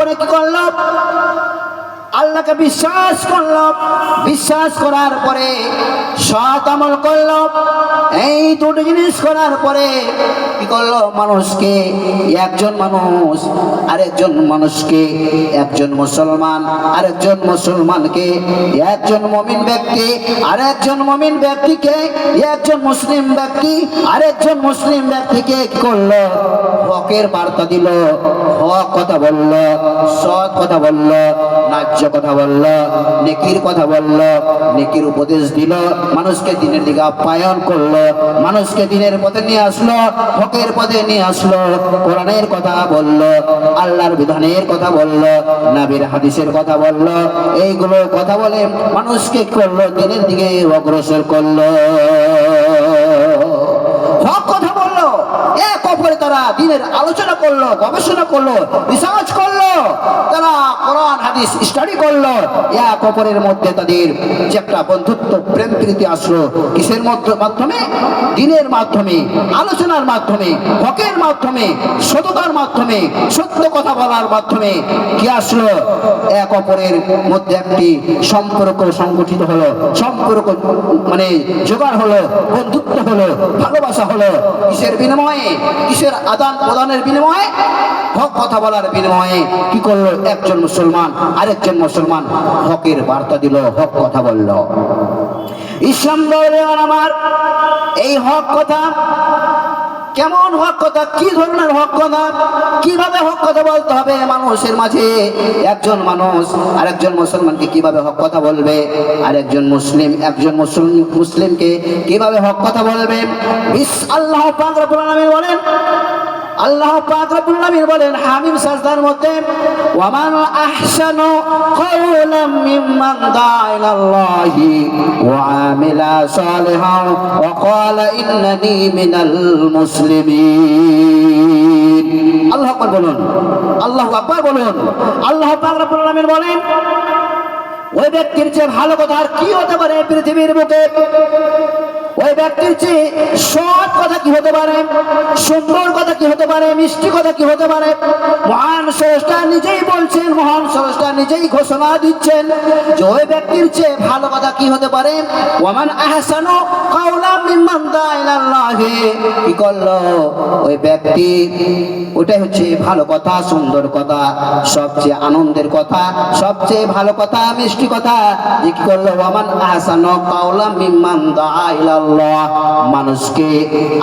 পরে কি করল আল্লাহকে বিশ্বাস করল বিশ্বাস করার পরে সৎ আমল করল এই দুটো জিনিস করার পরে কি করল? মানুষকে, একজন মানুষ, আরেকজন মানুষকে, একজন মুসলমান, আরেকজন মুসলমানকে, একজন মমিন ব্যক্তি, আরেকজন মমিন ব্যক্তিকে, একজন মুসলিম ব্যক্তি, আরেকজন মুসলিম ব্যক্তিকে কি করল? হকের বার্তা দিল, হক কথা বলল, সৎ কথা বলল, ন্যায্য কথা বলল, নেকির কথা বলল, নেকির উপদেশ দিল, মানুষকে দিনের দিকে আপ্যায়ন করল, মানুষকে দিনের পথে নিয়ে আসলো হকের পথে নিয়ে আসলো, কোরআনের কথা বলল, আল্লাহর বিধানের কথা বলল, নাবির হাদিসের কথা বলল, এইগুলো কথা বলে মানুষকে করল? দিনের দিকে অগ্রসর করল। হক কথা বলল, এক অপরে তারা দিনের আলোচনা করল, গবেষণা করল, রিসার্চ করল হাদিস স্টাডি করল। এক অপরের মধ্যে তাদের যে একটা বন্ধুত্ব, প্রেম প্রীতি আসলো। কিসের মধ্য- মাধ্যমে? দিনের মাধ্যমে, আলোচনার মাধ্যমে, হকের মাধ্যমে, সততার মাধ্যমে, সত্য কথা বলার মাধ্যমে কি আসলো? এক অপরের মধ্যে একটি সম্পর্ক সংগঠিত হলো। সম্পর্ক মানে জোগাড় হলো, বন্ধুত্ব হলো। ভালোবাসা হলো কিসের বিনিময়ে? কিসের আদান প্রদানের বিনিময়ে? হক কথা বলার বিনিময়ে। কি করল? একজন মুসলমান, আরেকজন মুসলমান হকের বার্তা দিল, হক কথা বলল। ইসলাম আমার, এই হক কথা কেমন হক কথা? কি ধরনের হক কথা? কীভাবে হক কথা বলতে হবে মানুষের মাঝে? একজন মানুষ আরেকজন মুসলমানকে কীভাবে হক কথা বলবে? আরেকজন মুসলিম, একজন মুসলিম, মুসলিমকে কীভাবে হক কথা বলবে? আল্লাহ পাক বলেন আল্লাহ পাক বলেন হামিম সাজদার মধ্যে, ওয়ামান আহসানু কাওলাম মিম্মান দা ইলাল্লাহি ওয়া আমিলা সালিহান ওয়া ক্বালা ইন্নানি মিনাল মুসলিমিন। আল্লাহ আকবার বলুন, আল্লাহু আকবার বলুন, আল্লাহ পাক রব্বুল বলেন, ওই ব্যক্তির চেয়ে ভালো কথা আর কি হতে পারে পৃথিবীর বুকে? ওই সৎ কথা কি হতে পারে? সুন্দর কথা কি হতে পারে? মিষ্টি কথা কি হতে পারে? মহান নিজেই বলছেন, মহান নিজেই ঘোষণা দিচ্ছেন। যে ওই ব্যক্তির চেয়ে ভালো কথা কি হতে পারে? ওমান কি করল? ওই ব্যক্তি, ওটাই হচ্ছে ভালো কথা, সুন্দর কথা, সবচেয়ে আনন্দের কথা, সবচেয়ে ভালো কথা, মিষ্টি কথা। কি করল? ওয়ামান আহসানু কাওলা মিম্মান দা ইলাল্লাহ মানুষকে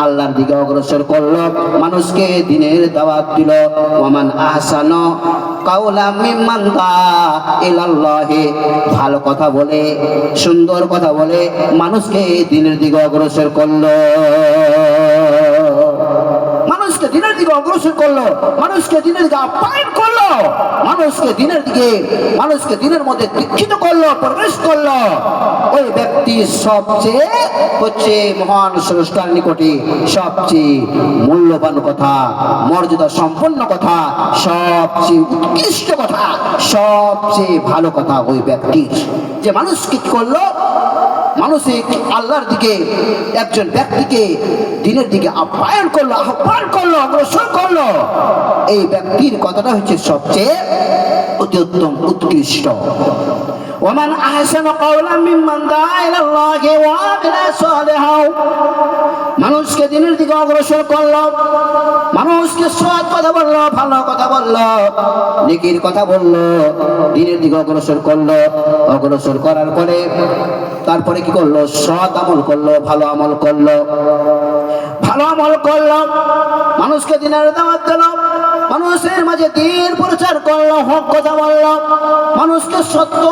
আল্লাহর দিকে অগ্রসর করল, মানুষকে দিনের দাওয়াত দিল। ওমান আহসান ভালো কথা বলে, সুন্দর কথা বলে মানুষকে দিনের দিকে অগ্রসর করল। অগ্রসর করল, মানুষকে দিনের দিকে আপ্যায়ন করল, মানুষকে দিনের দিকে, মানুষকে দিনের মধ্যে দীক্ষিত করল, প্রবেশ করল। ওই ব্যক্তি সবচেয়ে হচ্ছে মহান স্রষ্টার নিকটে সবচেয়ে মূল্যবান কথা, মর্যাদা সম্পন্ন কথা, সবচেয়ে উৎকৃষ্ট কথা, সবচেয়ে ভালো কথা ওই ব্যক্তির। যে মানুষ কি করল? মানুষিক আল্লাহর দিকে, একজন ব্যক্তিকে দিনের দিকে আপ্যায়ন করল, আহ্বান করল, অগ্রসর করল। এই ব্যক্তির কথাটা হচ্ছে সবচেয়ে অতি উত্তম, উৎকৃষ্ট। ওমান আহসানু কাওলাম মিম্মান দাআ ইলাল্লাহি ওয়া আমিলা সালিহাও মানুষকে দিনের দিকে অগ্রসর করল, মানুষকে সৎ কথা বলল, ভালো কথা বলল, নেকির কথা বলল, দিনের দিকে অগ্রসর করল। অগ্রসর করার পরে তারপরে কি করল? সৎ আমল করল, ভালো আমল করল। ভালো আমল করল, মানুষকে দিনের দাওয়াত দিল মানুষের মাঝে দিন প্রচার করল, হক কথা বলল, মানুষকে সত্য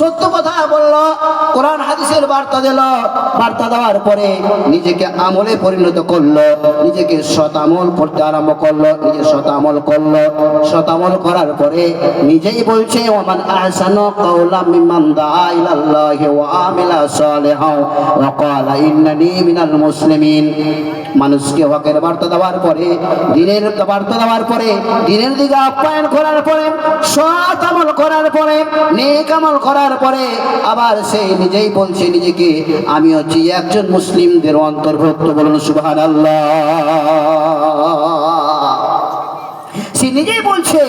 সত্য কথা বলল, কোরআন, হাদিসের বার্তা দিল, বার্তা দেওয়ার পরে নিজেকে আমলে পরিণত করল, নিজেকে আমল করতে আরম্ভ করল, নিজে আমল করল আমল করার পরে নিজেই বলছে, ওমান আহসানু কাওলাম মিম্মান দাআ ওয়া আমিলা সালিহাও ওয়া ক্বালা ইন্নানি মিনাল মুসলিমিন। মানুষকে হকের বার্তা দেওয়ার পরে, দিনের বার্তা দেওয়ার পরে, দিনের দিকে আপ্যায়ন করার পরে, সৎ আমল করার পরে, নেক আমল করার পরে, আবার সে নিজেই বলছে নিজেকে আমি হচ্ছি একজন মুসলিমদের অন্তর্ভুক্ত বলুন সুবহানাল্লাহ। সে নিজেই বলছে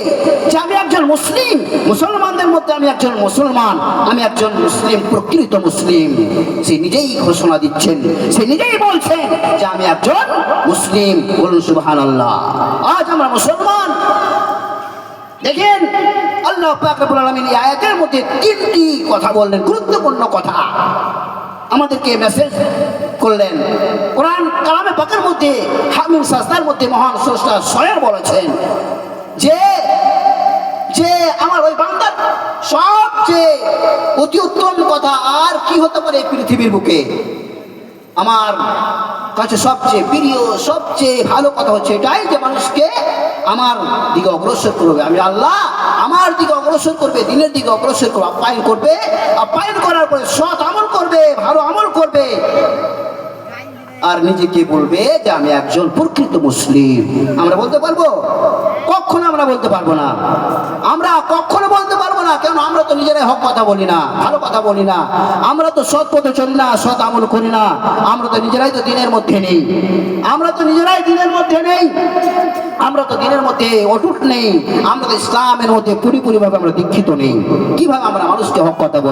যে, আমি একজন মুসলিম, মুসলমানদের মধ্যে আমি একজন মুসলমান, আমি একজন মুসলিম, প্রকৃত মুসলিম। সে নিজেই ঘোষণা দিচ্ছেন। সে নিজেই বলছেন যে আমি একজন মুসলিম বলুন সুবহান আল্লাহ আজ আমরা মুসলমান। দেখেন, আল্লাহ পাক রব্বুল আলামিন আয়াতের মধ্যে তিনটি কথা বললেন, গুরুত্বপূর্ণ কথা। আমাদেরকে মেসেজ করলেন। কোরআন কালামে পাকের মধ্যে, হামিম সাজদার মধ্যে মহান স্রষ্টা স্বয়ং বলেছেন যে যে আমার ওই বান্দার সবচেয়ে অতি উত্তম কথা আর কি হতে পারে পৃথিবীর বুকে? আমার কাছে সবচেয়ে প্রিয়, সবচেয়ে ভালো কথা হচ্ছে এটাই যে মানুষকে আমার দিকে অগ্রসর করবে। আমি আল্লাহ আমার দিকে অগ্রসর করবে দিনের দিকে অগ্রসর করবে, আপ্যায়ন করবে। আপ্যায়ন করার পরে সৎ আমল করবে, ভালো আমল করবে। আর নিজেকে বলবে যে আমি একজন প্রকৃত মুসলিম। আমরা বলতে পারব? কখনো আমরা বলতে পারব না। আমরা কখনো বলতে পারব না, কেন? আমরা তো নিজেরাই হক কথা বলি না, ভালো কথা বলি না। আমরা তো সৎ পথে চলি না, সৎ আমল করি না। আমরা তো নিজেরাই তো দিনের মধ্যে নেই। আমরা তো নিজেরাই দিনের মধ্যে নেই। আমরা তো দিনের মধ্যে অটুট নেই। আমরা তো ইসলামের মধ্যে পুরোপুরিভাবে আমরা দীক্ষিত নেই। কীভাবে আমরা মানুষকে হক কথা বলব?